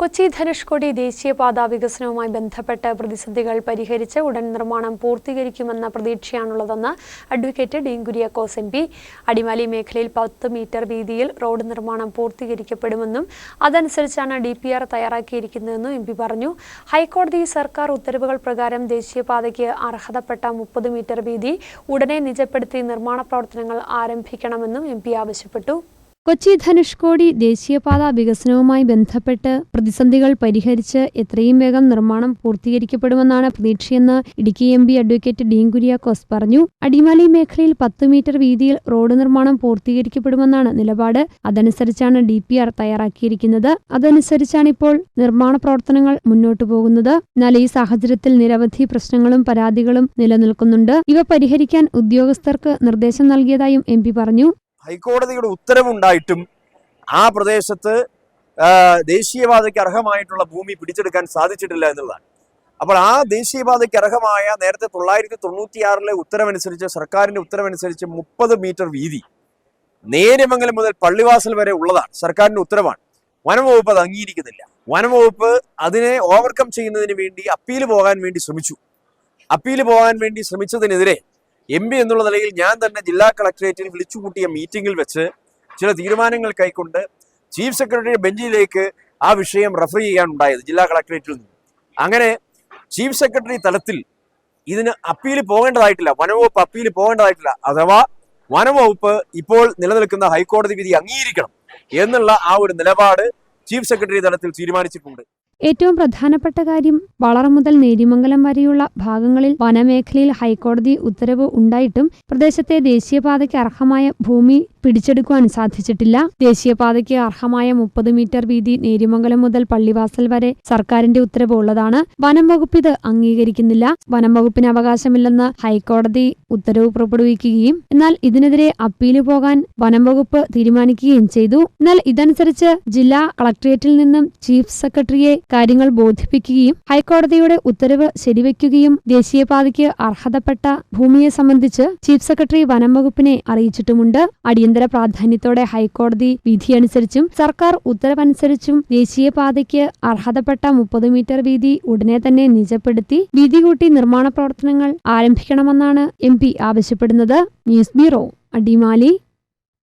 കൊച്ചി ധനുഷ്കോടി ദേശീയപാത വികസനവുമായി ബന്ധപ്പെട്ട് പ്രതിസന്ധികൾ പരിഹരിച്ച് ഉടൻ നിർമ്മാണം പൂർത്തീകരിക്കുമെന്ന പ്രതീക്ഷയാണുള്ളതെന്ന് advocate Dean Kuriakose M P. Adimali മേഖലയിൽ പത്ത് മീറ്റർ വീതിയിൽ റോഡ് നിർമ്മാണം പൂർത്തീകരിക്കപ്പെടുമെന്നും അതനുസരിച്ചാണ് ഡി പി ആർ തയ്യാറാക്കിയിരിക്കുന്നതെന്നും എം പി പറഞ്ഞു. ഹൈക്കോടതി സർക്കാർ ഉത്തരവുകൾ പ്രകാരം ദേശീയപാതയ്ക്ക് അർഹതപ്പെട്ട മുപ്പത് മീറ്റർ വീതി ഉടനെ നിജപ്പെടുത്തി നിർമ്മാണ പ്രവർത്തനങ്ങൾ ആരംഭിക്കണമെന്നും എം പി ആവശ്യപ്പെട്ടു. കൊച്ചി ധനുഷ്കോടി ദേശീയപാത വികസനവുമായി ബന്ധപ്പെട്ട് പ്രതിസന്ധികൾ പരിഹരിച്ച് എത്രയും വേഗം നിർമ്മാണം പൂർത്തീകരിക്കപ്പെടുമെന്നാണ് പ്രതീക്ഷയെന്ന് Idukki M P advocate Dean Kuriakose പറഞ്ഞു. അടിമാലി മേഖലയിൽ പത്ത് മീറ്റർ വീതിയിൽ റോഡ് നിർമ്മാണം പൂർത്തീകരിക്കപ്പെടുമെന്നാണ് നിലപാട്. അതനുസരിച്ചാണ് ഡി പി ആർ തയ്യാറാക്കിയിരിക്കുന്നത്. അതനുസരിച്ചാണ് ഇപ്പോൾ നിർമ്മാണ പ്രവർത്തനങ്ങൾ മുന്നോട്ടു പോകുന്നത്. എന്നാൽ ഈ സാഹചര്യത്തിൽ നിരവധി പ്രശ്നങ്ങളും പരാതികളും നിലനിൽക്കുന്നുണ്ട്. ഇവ പരിഹരിക്കാൻ ഉദ്യോഗസ്ഥർക്ക് നിർദ്ദേശം നൽകിയതായും എം പറഞ്ഞു. ഹൈക്കോടതിയുടെ ഉത്തരവുണ്ടായിട്ടും ആ പ്രദേശത്ത് ദേശീയപാതയ്ക്ക് അർഹമായിട്ടുള്ള ഭൂമി പിടിച്ചെടുക്കാൻ സാധിച്ചിട്ടില്ല എന്നുള്ളതാണ്. അപ്പോൾ ആ ദേശീയപാതയ്ക്ക് അർഹമായ നേരത്തെ തൊള്ളായിരത്തി തൊണ്ണൂറ്റിയാറിലെ ഉത്തരവനുസരിച്ച് സർക്കാരിന്റെ ഉത്തരവനുസരിച്ച് മുപ്പത് മീറ്റർ വീതി നേര്യമംഗലം മുതൽ പള്ളിവാസൽ വരെ ഉള്ളതാണ് സർക്കാരിന്റെ ഉത്തരവാണ്. വനംവകുപ്പ് അത് അംഗീകരിക്കുന്നില്ല. വനംവകുപ്പ് അതിനെ ഓവർകം ചെയ്യുന്നതിന് വേണ്ടി അപ്പീൽ പോകാൻ വേണ്ടി ശ്രമിച്ചു. അപ്പീൽ പോകാൻ വേണ്ടി ശ്രമിച്ചതിനെതിരെ എം പി എന്നുള്ള നിലയിൽ ഞാൻ തന്നെ ജില്ലാ കളക്ടറേറ്റിൽ വിളിച്ചുകൂട്ടിയ മീറ്റിംഗിൽ വെച്ച് ചില തീരുമാനങ്ങൾ കൈക്കൊണ്ട് ചീഫ് സെക്രട്ടറിയുടെ ബെഞ്ചിലേക്ക് ആ വിഷയം റെഫർ ചെയ്യാൻ ഉണ്ടായത് ജില്ലാ കളക്ടറേറ്റിൽ നിന്ന്. അങ്ങനെ ചീഫ് സെക്രട്ടറി തലത്തിൽ ഇതിന് അപ്പീൽ പോകേണ്ടതായിട്ടില്ല വനംവകുപ്പ് അപ്പീൽ പോകേണ്ടതായിട്ടില്ല അഥവാ വനംവകുപ്പ് ഇപ്പോൾ നിലനിൽക്കുന്ന ഹൈക്കോടതി വിധി അംഗീകരിക്കണം എന്നുള്ള ആ ഒരു നിലപാട് ചീഫ് സെക്രട്ടറി തലത്തിൽ തീരുമാനിച്ചിട്ടുണ്ട്. ഏറ്റവും പ്രധാനപ്പെട്ട കാര്യം വളറ മുതൽ നേരിമംഗലം വരെയുള്ള ഭാഗങ്ങളിൽ വനമേഖലയിൽ ഹൈക്കോടതി ഉത്തരവ് ഉണ്ടായിട്ടും പ്രദേശത്തെ ദേശീയപാതയ്ക്ക് അർഹമായ ഭൂമി പിടിച്ചെടുക്കുവാൻ സാധിച്ചിട്ടില്ല. ദേശീയപാതയ്ക്ക് അർഹമായ മുപ്പത് മീറ്റർ വീതി നേരിമംഗലം മുതൽ പള്ളിവാസൽ വരെ സർക്കാരിന്റെ ഉത്തരവ് ഉള്ളതാണ്. വനം വകുപ്പ് ഇത് അംഗീകരിക്കുന്നില്ല. വനം വകുപ്പിന് അവകാശമില്ലെന്ന് ഹൈക്കോടതി ഉത്തരവ് പുറപ്പെടുവിക്കുകയും എന്നാൽ ഇതിനെതിരെ അപ്പീൽ പോകാൻ വനം വകുപ്പ് തീരുമാനിക്കുകയും ചെയ്തു. എന്നാൽ ഇതനുസരിച്ച് ജില്ലാ കളക്ടറേറ്റിൽ നിന്നും ചീഫ് സെക്രട്ടറിയെ കാര്യങ്ങൾ ബോധിപ്പിക്കുകയും ഹൈക്കോടതിയുടെ ഉത്തരവ് ശരിവെക്കുകയും ദേശീയപാതയ്ക്ക് അർഹതപ്പെട്ട ഭൂമിയെ സംബന്ധിച്ച് ചീഫ് സെക്രട്ടറി വനം വകുപ്പിനെ അറിയിച്ചിട്ടുമുണ്ട്. അടിയന്തര പ്രാധാന്യത്തോടെ ഹൈക്കോടതി വിധിയനുസരിച്ചും സർക്കാർ ഉത്തരവനുസരിച്ചും ദേശീയപാതയ്ക്ക് അർഹതപ്പെട്ട മുപ്പത് മീറ്റർ വീതി ഉടനെ തന്നെ നിജപ്പെടുത്തി വീതി കൂട്ടി നിർമ്മാണ പ്രവർത്തനങ്ങൾ ആരംഭിക്കണമെന്നാണ് എം ആവശ്യപ്പെടുന്നത്. News bureau Adimali.